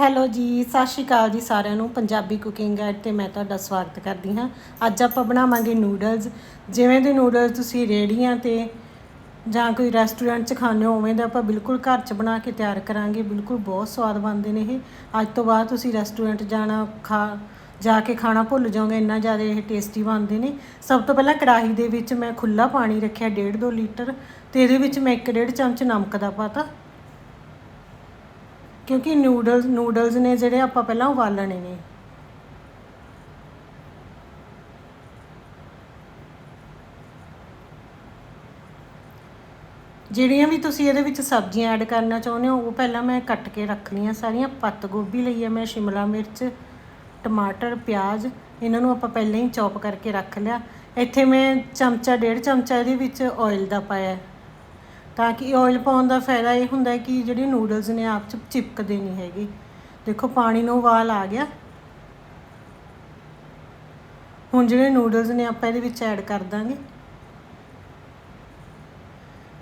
Hello ਜੀ, ਸਤਿ ਸ਼੍ਰੀ ਅਕਾਲ ਜੀ ਸਾਰਿਆਂ ਨੂੰ। ਪੰਜਾਬੀ ਕੁਕਿੰਗ ਗਾਈਡ ਤੇ ਮੈਂ ਤੁਹਾਡਾ ਸਵਾਗਤ ਕਰਦੀ ਹਾਂ। ਅੱਜ ਆਪਾਂ ਬਣਾਵਾਂਗੇ ਨੂਡਲਸ ਜਿਵੇਂ ਦੇ ਨੂਡਲਸ ਤੁਸੀਂ ਰੇੜੀਆਂ ਤੇ ਜਾਂ ਕੋਈ ਰੈਸਟੋਰੈਂਟ 'ਚ ਖਾਂਦੇ ਹੋ, ਉਵੇਂ ਦਾ ਆਪਾਂ ਬਿਲਕੁਲ ਘਰ 'ਚ ਬਣਾ ਕੇ ਤਿਆਰ ਕਰਾਂਗੇ। ਬਿਲਕੁਲ ਬਹੁਤ ਸਵਾਦ ਬਣਦੇ ਨੇ ਇਹ। ਅੱਜ ਤੋਂ ਬਾਅਦ ਤੁਸੀਂ ਰੈਸਟੋਰੈਂਟ ਜਾਣਾ, ਖਾ, ਜਾ ਕੇ ਖਾਣਾ ਭੁੱਲ ਜਾਓਗੇ, ਇੰਨਾ ਜ਼ਿਆਦਾ ਇਹ ਟੇਸਟੀ ਬਣਦੇ ਨੇ। ਸਭ ਤੋਂ ਪਹਿਲਾਂ ਕੜਾਹੀ ਦੇ ਵਿੱਚ ਮੈਂ ਖੁੱਲਾ ਪਾਣੀ ਰੱਖਿਆ 1.5 2 ਲੀਟਰ। ਤੇ ਇਹਦੇ ਵਿੱਚ ਮੈਂ 1.5 ਚਮਚ ਨਮਕ ਦਾ ਪਾਤਾ। ਕਿਉਂਕਿ ਨੂਡਲਸ ਨੂਡਲਸ ਨੇ ਜਿਹੜੇ ਆਪਾਂ ਪਹਿਲਾਂ ਉਬਾਲਣੇ ਨੇ। ਜਿਹੜੀਆਂ ਵੀ ਤੁਸੀਂ ਇਹਦੇ ਵਿੱਚ ਸਬਜ਼ੀਆਂ ਐਡ ਕਰਨਾ ਚਾਹੁੰਦੇ ਹੋ, ਉਹ ਪਹਿਲਾਂ ਮੈਂ ਕੱਟ ਕੇ ਰੱਖ ਲਈਆਂ ਸਾਰੀਆਂ। ਪੱਤ ਗੋਭੀ ਲਈ ਹੈ ਮੈਂ, ਸ਼ਿਮਲਾ ਮਿਰਚ, ਟਮਾਟਰ, ਪਿਆਜ਼, ਇਹਨਾਂ ਨੂੰ ਆਪਾਂ ਪਹਿਲਾਂ ਹੀ ਚੌਪ ਕਰਕੇ ਰੱਖ ਲਿਆ। ਇੱਥੇ ਮੈਂ ਚਮਚਾ, ਡੇਢ ਚਮਚਾ ਇਹਦੇ ਵਿੱਚ ਆਇਲ ਦਾ ਪਾਇਆ। ਤਾਂ ਕਿ ਆਇਲ ਪਾਉਣ ਦਾ ਫਾਇਦਾ ਇਹ ਹੁੰਦਾ ਹੈ ਕਿ ਜਿਹੜੇ ਨੂਡਲਸ ਨੇ ਆਪ ਚ ਚਿਪਕਦੇ ਨਹੀਂ ਹੈਗੇ। ਦੇਖੋ, ਪਾਣੀ ਨੂੰ ਉਬਾਲ ਆ ਗਿਆ। ਹੁਣ ਜਿਹੜੇ ਨੂਡਲਸ ਨੇ ਆਪਾਂ ਇਹਦੇ ਵਿੱਚ ਐਡ ਕਰ ਦਾਂਗੇ।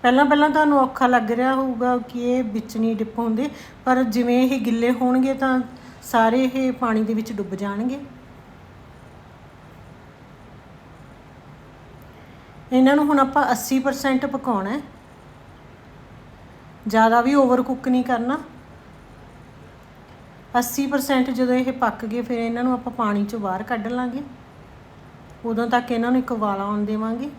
ਪਹਿਲਾਂ ਪਹਿਲਾਂ ਤੁਹਾਨੂੰ ਔਖਾ ਲੱਗ ਰਿਹਾ ਹੋਊਗਾ ਕਿ ਇਹ ਵਿੱਚ ਨਹੀਂ ਡਿਪ ਹੁੰਦੇ, ਪਰ ਜਿਵੇਂ ਇਹ ਗਿੱਲੇ ਹੋਣਗੇ ਤਾਂ ਸਾਰੇ ਇਹ ਪਾਣੀ ਦੇ ਵਿੱਚ ਡੁੱਬ ਜਾਣਗੇ। ਇਹਨਾਂ ਨੂੰ ਹੁਣ ਆਪਾਂ 80% ਪਕਾਉਣਾ ਹੈ। ਜ਼ਿਆਦਾ ਵੀ ਓਵਰ ਕੁੱਕ ਨਹੀਂ ਕਰਨਾ। 80% ਜਦੋਂ ਇਹ ਪੱਕ ਗਏ, ਫਿਰ ਇਹਨਾਂ ਨੂੰ ਆਪਾਂ ਪਾਣੀ ਚੋਂ ਬਾਹਰ ਕੱਢ ਲਾਂਗੇ। ਉਦੋਂ ਤੱਕ ਇਹਨਾਂ ਨੂੰ ਇੱਕ ਵਾਲਾ ਆਉਣ ਦੇਵਾਂਗੇ।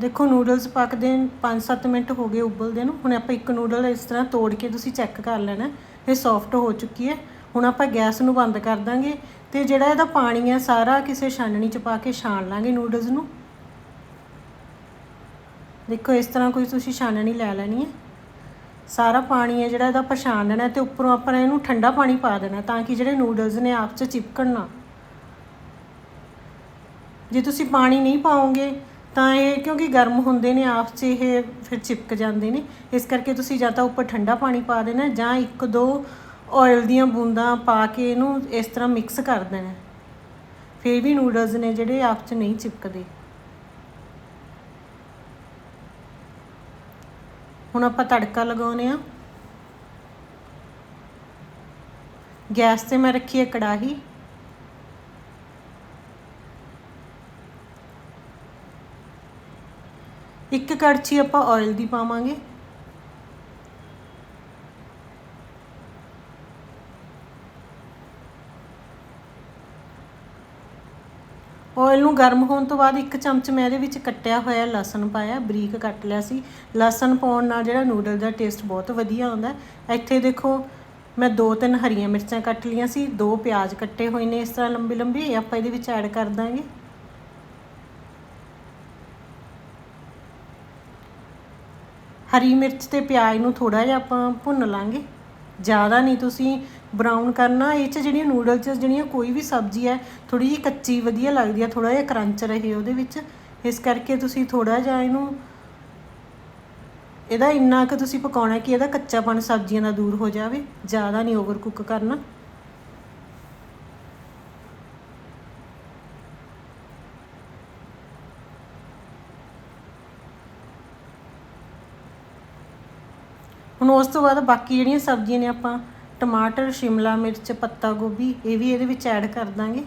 ਦੇਖੋ ਨੂਡਲਸ ਪੱਕਦੇ 5-7 ਮਿੰਟ ਹੋ ਗਏ ਉਬਲਦੇ ਨੂੰ। ਹੁਣ ਆਪਾਂ ਇੱਕ ਨੂਡਲ ਇਸ ਤਰ੍ਹਾਂ ਤੋੜ ਕੇ ਤੁਸੀਂ ਚੈੱਕ ਕਰ ਲੈਣਾ, ਇਹ ਸੌਫਟ ਹੋ ਚੁੱਕੀ ਹੈ। ਹੁਣ ਆਪਾਂ ਗੈਸ ਨੂੰ ਬੰਦ ਕਰ ਦਾਂਗੇ ਤੇ ਜਿਹੜਾ ਇਹਦਾ ਪਾਣੀ ਹੈ ਸਾਰਾ ਕਿਸੇ ਛਾਨਣੀ 'ਚ ਪਾ ਕੇ ਛਾਣ ਲਾਂਗੇ ਨੂਡਲਸ ਨੂੰ। ਦੇਖੋ, ਇਸ ਤਰ੍ਹਾਂ ਕੋਈ ਤੁਸੀਂ ਛਾਨਣੀ ਲੈ ਲੈਣੀ ਹੈ। ਸਾਰਾ ਪਾਣੀ ਹੈ ਜਿਹੜਾ ਇਹਦਾ ਆਪਾਂ ਛਾਣ ਲੈਣਾ ਤੇ ਉੱਪਰੋਂ ਆਪਾਂ ਇਹਨੂੰ ਠੰਡਾ ਪਾਣੀ ਪਾ ਦੇਣਾ ਤਾਂ ਕਿ ਜਿਹੜੇ ਨੂਡਲਸ ਨੇ ਆਪ 'ਚ ਚਿਪਕਣ ਨਾ। ਜੇ ਤੁਸੀਂ ਪਾਣੀ ਨਹੀਂ ਪਾਓਗੇ ਤਾਂ ਇਹ ਕਿਉਂਕਿ ਗਰਮ ਹੁੰਦੇ ਨੇ, ਆਪ 'ਚ ਇਹ ਫਿਰ ਚਿਪਕ ਜਾਂਦੇ ਨੇ। ਇਸ ਕਰਕੇ ਤੁਸੀਂ ਜਾਂ ਤਾਂ ਉੱਪਰ ਠੰਡਾ ਪਾਣੀ ਪਾ ਦੇਣਾ ਜਾਂ ਇੱਕ ਦੋ ਆਇਲ ਦੀਆਂ ਬੂੰਦਾਂ ਪਾ ਕੇ ਇਹਨੂੰ ਇਸ ਤਰ੍ਹਾਂ ਮਿਕਸ ਕਰ ਦੇਣਾ। ਫਿਰ ਵੀ ਨੂਡਲਸ ਨੇ ਜਿਹੜੇ ਆਪ 'ਚ ਨਹੀਂ ਚਿਪਕਦੇ। ਹੁਣ ਆਪਾਂ ਤੜਕਾ ਲਗਾਉਨੇ ਆ ਗੈਸ ਤੇ ਮੈਂ ਰੱਖੀ ਹੈ ਕੜਾਹੀ। ਇੱਕ ਕੜਛੀ ਆਪਾਂ ਆਇਲ ਦੀ ਪਾਵਾਂਗੇ। ਆਇਲ ਨੂੰ ਗਰਮ ਹੋਣ ਤੋਂ ਬਾਅਦ ਇੱਕ ਚਮਚ ਮੈਂ ਇਹਦੇ ਵਿੱਚ ਕੱਟਿਆ ਹੋਇਆ ਲਸਣ ਪਾਇਆ, ਬਰੀਕ ਕੱਟ ਲਿਆ ਸੀ। ਲਸਣ ਪਾਉਣ ਨਾਲ ਜਿਹੜਾ ਨੂਡਲ ਦਾ ਟੇਸਟ ਬਹੁਤ ਵਧੀਆ ਆਉਂਦਾ ਇੱਥੇ ਦੇਖੋ, ਮੈਂ ਦੋ ਤਿੰਨ ਹਰੀਆਂ ਮਿਰਚਾਂ ਕੱਟ ਲੀਆਂ ਸੀ, ਦੋ ਪਿਆਜ਼ ਕੱਟੇ ਹੋਏ ਨੇ ਇਸ ਤਰ੍ਹਾਂ ਲੰਬੀ ਲੰਬੀ ਇਹ ਆਪਾਂ ਇਹਦੇ ਵਿੱਚ ਐਡ ਕਰ ਦਾਂਗੇ। ਹਰੀ ਮਿਰਚ ਤੇ ਪਿਆਜ਼ ਨੂੰ ਥੋੜਾ ਜਿਹਾ ਆਪਾਂ ਭੁੰਨ ਲਾਂਗੇ। ਜ਼ਿਆਦਾ ਨਹੀਂ, ਤੁਸੀਂ ਬਰਾਊਨ ਕਰਨਾ, ਇਹ ਚ ਜਿਹੜੀਆਂ ਨੂਡਲ 'ਚ ਜਿਹੜੀਆਂ ਕੋਈ ਵੀ ਸਬਜ਼ੀ ਹੈ ਥੋੜੀ ਜਿਹੀ ਕੱਚੀ ਵਧੀਆ ਲੱਗਦੀ ਹੈ ਥੋੜਾ ਜਿਹਾ ਕਰੰਚ ਰਹੇ ਉਹਦੇ ਵਿੱਚ। ਇਸ ਕਰਕੇ ਤੁਸੀਂ ਥੋੜਾ ਜਿਹਾ ਇਹਨੂੰ, ਇਹਦਾ ਇੰਨਾ ਕਿ ਤੁਸੀਂ ਪਕਾਉਣਾ ਕਿ ਇਹਦਾ ਕੱਚਾਪਣ ਸਬਜ਼ੀਆਂ ਦਾ ਦੂਰ ਹੋ ਜਾਵੇ, ਜ਼ਿਆਦਾ ਨਹੀਂ ਓਵਰ ਕੁੱਕ ਕਰਨਾ। ਹੁਣ ਉਸ ਤੋਂ ਬਾਅਦ ਬਾਕੀ ਜਿਹੜੀਆਂ ਸਬਜ਼ੀਆਂ ਨੇ ਆਪਾਂ ਟਮਾਟਰ, ਸ਼ਿਮਲਾ ਮਿਰਚ, ਪੱਤਾ ਗੋਭੀ, ਇਹ ਵੀ ਇਹਦੇ ਵਿੱਚ ਐਡ ਕਰ ਦਾਂਗੇ।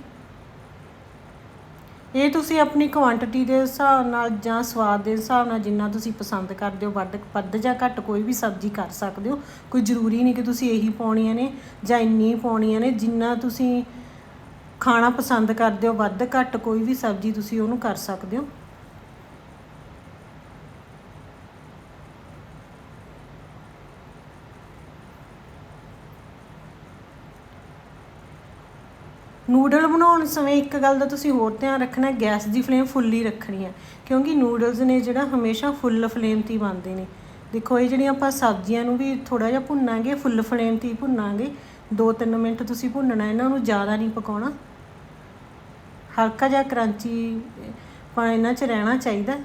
ਇਹ ਤੁਸੀਂ ਆਪਣੀ ਕੁਆਂਟੀਟੀ ਦੇ ਹਿਸਾਬ ਨਾਲ ਜਾਂ ਸਵਾਦ ਦੇ ਹਿਸਾਬ ਨਾਲ ਜਿੰਨਾ ਤੁਸੀਂ ਪਸੰਦ ਕਰਦੇ ਹੋ, ਵੱਧ ਵੱਧ ਜਾਂ ਘੱਟ ਕੋਈ ਵੀ ਸਬਜ਼ੀ ਕਰ ਸਕਦੇ ਹੋ। ਕੋਈ ਜ਼ਰੂਰੀ ਨਹੀਂ ਕਿ ਤੁਸੀਂ ਇਹੀ ਪਾਉਣੀਆਂ ਨੇ ਜਾਂ ਇੰਨੀ ਪਾਉਣੀਆਂ ਨੇ ਜਿੰਨਾ ਤੁਸੀਂ ਖਾਣਾ ਪਸੰਦ ਕਰਦੇ ਹੋ, ਵੱਧ ਘੱਟ ਕੋਈ ਵੀ ਸਬਜ਼ੀ ਤੁਸੀਂ ਉਹਨੂੰ ਕਰ ਸਕਦੇ ਹੋ। ਨੂਡਲ ਬਣਾਉਣ ਸਮੇਂ ਇੱਕ ਗੱਲ ਦਾ ਤੁਸੀਂ ਹੋਰ ਧਿਆਨ ਰੱਖਣਾ ਗੈਸ ਦੀ ਫਲੇਮ ਫੁੱਲ ਹੀ ਰੱਖਣੀ ਹੈ, ਕਿਉਂਕਿ ਨੂਡਲਸ ਨੇ ਜਿਹੜਾ ਹਮੇਸ਼ਾ ਫੁੱਲ ਫਲੇਮ ਤੇ ਹੀ ਬਣਦੇ ਨੇ। ਦੇਖੋ, ਇਹ ਜਿਹੜੀਆਂ ਆਪਾਂ ਸਬਜ਼ੀਆਂ ਨੂੰ ਵੀ ਥੋੜਾ ਜਿਹਾ ਭੁੰਨਾਂਗੇ, ਫੁੱਲ ਫਲੇਮ ਤੇ ਹੀ ਭੁੰਨਾਂਗੇ 2-3 ਮਿੰਟ ਤੁਸੀਂ ਭੁੰਨਣਾ, ਇਹਨਾਂ ਨੂੰ ਜ਼ਿਆਦਾ ਨਹੀਂ ਪਕਾਉਣਾ। ਹਲਕਾ ਜਿਹਾ ਕਰੰਚੀ ਪਾ ਇਹਨਾਂ 'ਚ ਰਹਿਣਾ ਚਾਹੀਦਾ।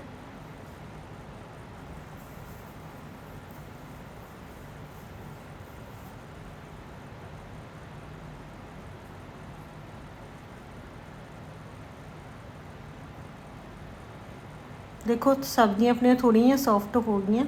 ਦੇਖੋ, ਸਬਜ਼ੀਆਂ ਆਪਣੀਆਂ ਥੋੜ੍ਹੀਆਂ ਸੌਫਟ ਹੋ ਗਈਆਂ।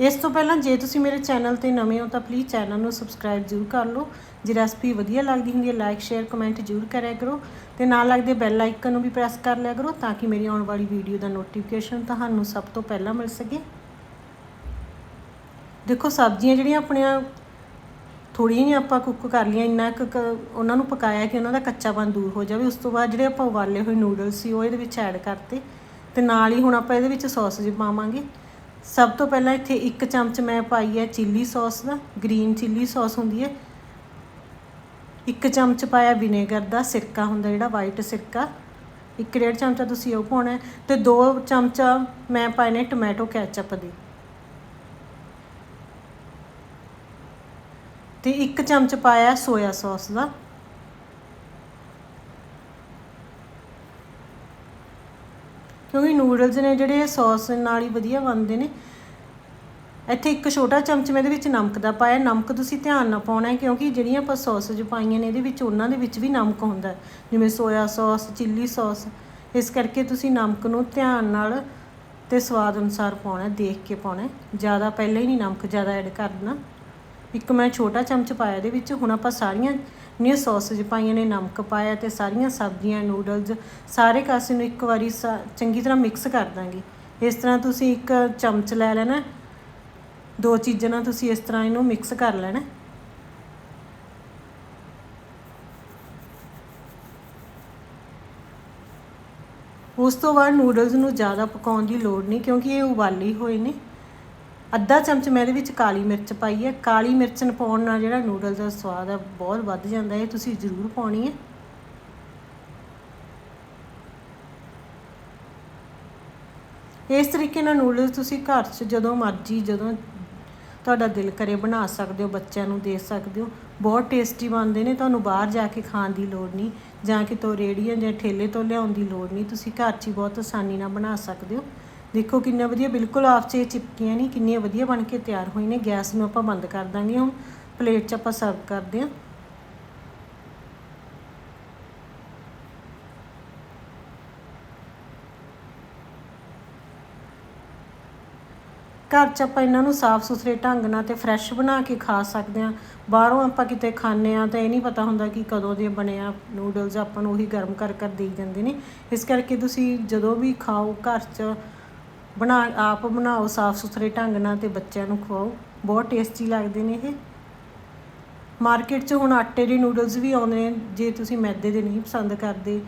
ਇਸ ਤੋਂ ਪਹਿਲਾਂ ਜੇ ਤੁਸੀਂ ਮੇਰੇ ਚੈਨਲ ਤੇ ਨਵੇਂ ਹੋ ਤਾਂ ਪਲੀਜ਼ ਚੈਨਲ ਨੂੰ ਸਬਸਕ੍ਰਾਈਬ ਜ਼ਰੂਰ ਕਰ ਲਓ। ਜੇ ਰੈਸਪੀ ਵਧੀਆ ਲੱਗਦੀ ਹੁੰਦੀ ਹੈ ਲਾਈਕ ਸ਼ੇਅਰ ਕਮੈਂਟ ਜ਼ਰੂਰ ਕਰਿਆ ਕਰੋ। ਤੇ ਨਾਲ ਲੱਗਦੇ ਬੈਲ ਆਈਕਨ ਨੂੰ ਵੀ ਪ੍ਰੈਸ ਕਰ ਲਿਆ ਕਰੋ ਤਾਂ ਕਿ ਮੇਰੀ ਆਉਣ ਵਾਲੀ ਵੀਡੀਓ ਦਾ ਨੋਟੀਫਿਕੇਸ਼ਨ ਤੁਹਾਨੂੰ ਸਭ ਤੋਂ ਪਹਿਲਾਂ ਮਿਲ ਸਕੇ। ਦੇਖੋ, ਸਬਜ਼ੀਆਂ ਜਿਹੜੀਆਂ ਆਪਣੀਆਂ ਥੋੜ੍ਹੀਆਂ ਜਿਹੀਆਂ ਆਪਾਂ ਕੁੱਕ ਕਰ ਲਈਆਂ, ਇੰਨਾ ਕੁ ਕ- ਉਹਨਾਂ ਨੂੰ ਪਕਾਇਆ ਕਿ ਉਹਨਾਂ ਦਾ ਕੱਚਾਪਨ ਦੂਰ ਹੋ ਜਾਵੇ। ਉਸ ਤੋਂ ਬਾਅਦ ਜਿਹੜੇ ਆਪਾਂ ਉਬਾਲੇ ਹੋਏ ਨੂਡਲਸ ਸੀ, ਉਹ ਇਹਦੇ ਵਿੱਚ ਐਡ ਕਰਤੇ ਤੇ ਨਾਲ ਹੀ ਹੁਣ ਆਪਾਂ ਇਹਦੇ ਵਿੱਚ ਸੌਸੇਜ ਪਾਵਾਂਗੇ। ਸਭ ਤੋਂ ਪਹਿਲਾਂ ਇੱਥੇ ਇੱਕ ਚਮਚ ਮੈਂ ਪਾਈ ਹੈ ਚਿੱਲੀ ਸੌਸ ਦਾ ਗ੍ਰੀਨ ਚਿੱਲੀ ਸੌਸ ਹੁੰਦੀ ਹੈ। ਇੱਕ ਚਮਚ ਪਾਇਆ ਵਿਨੇਗਰ ਦਾ ਸਿਰਕਾ ਹੁੰਦਾ ਜਿਹੜਾ ਵਾਈਟ ਸਿਰਕਾ। ਇੱਕ ਡੇਢ ਚਮਚਾ ਤੁਸੀਂ ਉਹ ਪਾਉਣਾ ਹੈ ਤੇ ਦੋ ਚਮਚਾ ਮੈਂ ਪਾਏ ਨੇ ਟੋਮੈਟੋ ਕੈਚਅਪ ਦੇ। ਤੇ ਇੱਕ ਚਮਚ ਪਾਇਆ ਸੋਇਆ ਸੌਸ ਦਾ। ਕਿਉਂਕਿ ਨੂਡਲਸ ਨੇ ਜਿਹੜੇ ਇਹ ਸੌਸ ਨਾਲ ਹੀ ਵਧੀਆ ਬਣਦੇ ਨੇ। ਇੱਥੇ ਇੱਕ ਛੋਟਾ ਚਮਚ ਮੈਂ ਇਹਦੇ ਵਿੱਚ ਨਮਕ ਦਾ ਪਾਇਆ। ਨਮਕ ਤੁਸੀਂ ਧਿਆਨ ਨਾਲ ਪਾਉਣਾ ਹੈ ਕਿਉਂਕਿ ਜਿਹੜੀਆਂ ਆਪਾਂ ਸੌਸਜ ਪਾਈਆਂ ਨੇ ਇਹਦੇ ਵਿੱਚ ਉਹਨਾਂ ਦੇ ਵਿੱਚ ਵੀ ਨਮਕ ਹੁੰਦਾ ਜਿਵੇਂ ਸੋਇਆ ਸੌਸ, ਚਿੱਲੀ ਸੌਸ, ਇਸ ਕਰਕੇ ਤੁਸੀਂ ਨਮਕ ਨੂੰ ਧਿਆਨ ਨਾਲ ਤੇ ਸਵਾਦ ਅਨੁਸਾਰ ਪਾਉਣਾ ਦੇਖ ਕੇ ਪਾਉਣਾ ਜ਼ਿਆਦਾ ਪਹਿਲਾਂ ਹੀ ਨਹੀਂ ਨਮਕ ਜ਼ਿਆਦਾ ਐਡ ਕਰ ਦੇਣਾ ਇੱਕ ਮੈਂ ਛੋਟਾ ਚਮਚ ਪਾਇਆ ਇਹਦੇ ਵਿੱਚ, ਹੁਣ ਆਪਾਂ ਸਾਰੀਆਂ ਨੀਆਂ ਸੌਸਜ ਪਾਈਆਂ ਨੇ, ਨਮਕ ਪਾਇਆ ਤੇ ਸਾਰੀਆਂ ਸਬਜ਼ੀਆਂ ਨੂਡਲਸ ਸਾਰੇ ਕਾਸੇ ਨੂੰ ਇੱਕ ਵਾਰੀ ਸਾ- ਚੰਗੀ ਤਰ੍ਹਾਂ ਮਿਕਸ ਕਰ ਦਾਂਗੇ। ਇਸ ਤਰ੍ਹਾਂ ਤੁਸੀਂ ਇੱਕ ਚਮਚ ਲੈ ਲੈਣਾ, ਦੋ ਚੀਜ਼ਾਂ ਨਾਲ ਤੁਸੀਂ ਇਸ ਤਰ੍ਹਾਂ ਇਹਨੂੰ ਮਿਕਸ ਕਰ ਲੈਣਾ। ਉਸ ਤੋਂ ਬਾਅਦ ਨੂਡਲਸ ਨੂੰ ਜ਼ਿਆਦਾ ਪਕਾਉਣ ਦੀ ਲੋੜ ਨਹੀਂ, ਕਿਉਂਕਿ ਇਹ ਉਬਾਲੇ ਹੋਏ ਨੇ। ਅੱਧਾ ਚਮਚ ਮੈਂ ਇਹਦੇ ਵਿੱਚ ਕਾਲੀ ਮਿਰਚ ਪਾਈ ਹੈ। ਕਾਲੀ ਮਿਰਚ ਪਾਉਣ ਨਾਲ ਜਿਹੜਾ ਨੂਡਲ ਦਾ ਸਵਾਦ ਹੈ ਬਹੁਤ ਵੱਧ ਜਾਂਦਾ। ਹੈ ਤੁਸੀਂ ਜ਼ਰੂਰ ਪਾਉਣੀ ਹੈ। ਇਸ ਤਰੀਕੇ ਨਾਲ ਨੂਡਲਸ ਤੁਸੀਂ ਘਰ 'ਚ ਜਦੋਂ ਮਰਜ਼ੀ, ਜਦੋਂ ਤੁਹਾਡਾ ਦਿਲ ਕਰੇ ਬਣਾ ਸਕਦੇ ਹੋ, ਬੱਚਿਆਂ ਨੂੰ ਦੇ ਸਕਦੇ ਹੋ। ਬਹੁਤ ਟੇਸਟੀ ਬਣਦੇ ਨੇ। ਤੁਹਾਨੂੰ ਬਾਹਰ ਜਾ ਕੇ ਖਾਣ ਦੀ ਲੋੜ ਨਹੀਂ। ਜਾਂ ਕਿਤੋਂ ਰੇੜੀਆਂ ਜਾਂ ਠੇਲੇ ਤੋਂ ਲਿਆਉਣ ਦੀ ਲੋੜ ਨਹੀਂ। ਤੁਸੀਂ ਘਰ 'ਚ ਹੀ ਬਹੁਤ ਆਸਾਨੀ ਨਾਲ ਬਣਾ ਸਕਦੇ ਹੋ। ਦੇਖੋ ਕਿੰਨਾ ਵਧੀਆ, ਬਿਲਕੁਲ ਆਪ 'ਚ ਇਹ ਚਿਪਕੀਆਂ ਨਹੀਂ, ਕਿੰਨੀਆਂ ਵਧੀਆ ਬਣ ਕੇ ਤਿਆਰ ਹੋਈ ਨੇ। ਗੈਸ ਨੂੰ ਆਪਾਂ ਬੰਦ ਕਰ ਦਾਂਗੇ ਹੁਣ। ਪਲੇਟ 'ਚ ਆਪਾਂ ਸਰਵ ਕਰਦੇ ਹਾਂ। ਘਰ 'ਚ ਆਪਾਂ ਇਹਨਾਂ ਨੂੰ ਸਾਫ਼ ਸੁਥਰੇ ਢੰਗ ਨਾਲ ਤੇ ਫਰੈਸ਼ ਬਣਾ ਕੇ ਖਾ ਸਕਦੇ ਹਾਂ। ਬਾਹਰੋਂ ਆਪਾਂ ਕਿਤੇ ਖਾਂਦੇ ਆ ਤਾਂ ਇਹ ਨਹੀਂ ਪਤਾ ਹੁੰਦਾ ਕਿ ਕਦੋਂ ਦੇ ਬਣੇ ਆ। ਨੂਡਲਸ ਆਪਾਂ ਨੂੰ ਉਹੀ ਗਰਮ ਕਰ ਕਰ ਦੇਈ ਜਾਂਦੇ ਨੇ। ਇਸ ਕਰਕੇ ਤੁਸੀਂ ਜਦੋਂ ਵੀ ਖਾਓ ਘਰ 'ਚ ਬਣਾ, ਆਪ ਬਣਾਓ ਸਾਫ਼ ਸੁਥਰੇ ਢੰਗ ਨਾਲ ਤੇ ਬੱਚਿਆਂ ਨੂੰ ਖਵਾਓ। ਬਹੁਤ ਟੇਸਟੀ ਲੱਗਦੇ ਨੇ ਇਹ। ਮਾਰਕੀਟ 'ਚ ਹੁਣ ਆਟੇ ਦੇ ਨੂਡਲਸ ਵੀ ਆਉਂਦੇ ਨੇ, ਜੇ ਤੁਸੀਂ ਮੈਦੇ ਦੇ ਨਹੀਂ ਪਸੰਦ ਕਰਦੇ,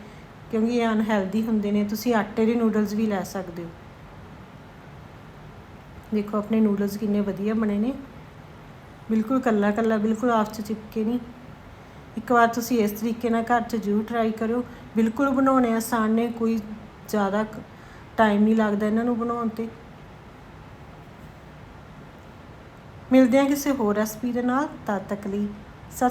ਕਿਉਂਕਿ ਇਹ ਅਨਹੈਲਦੀ ਹੁੰਦੇ ਨੇ, ਤੁਸੀਂ ਆਟੇ ਦੇ ਨੂਡਲਸ ਵੀ ਲੈ ਸਕਦੇ ਹੋ। ਦੇਖੋ, ਆਪਣੇ ਨੂਡਲਸ ਕਿੰਨੇ ਵਧੀਆ ਬਣੇ ਨੇ। ਬਿਲਕੁਲ ਕੱਲਾ ਕੱਲਾ, ਬਿਲਕੁਲ ਆਪ 'ਚ ਚਿਪਕੇ ਨਹੀਂ। ਇੱਕ ਵਾਰ ਤੁਸੀਂ ਇਸ ਤਰੀਕੇ ਨਾਲ ਘਰ 'ਚ ਜ਼ਰੂਰ ਟਰਾਈ ਕਰਿਓ। ਬਿਲਕੁਲ ਬਣਾਉਣੇ ਆਸਾਨ ਨੇ, ਕੋਈ ਜ਼ਿਆਦਾ ਟਾਈਮ ਨਹੀਂ ਲੱਗਦਾ ਇਹਨਾਂ ਨੂੰ ਬਣਾਉਣ ਤੇ। ਮਿਲਦੇ ਹਾਂ ਕਿਸੇ ਹੋਰ ਰੈਸਪੀ ਦੇ ਨਾਲ, ਤਦ ਤੱਕ ਲਈ ਸਤਿ ਸ਼੍ਰੀ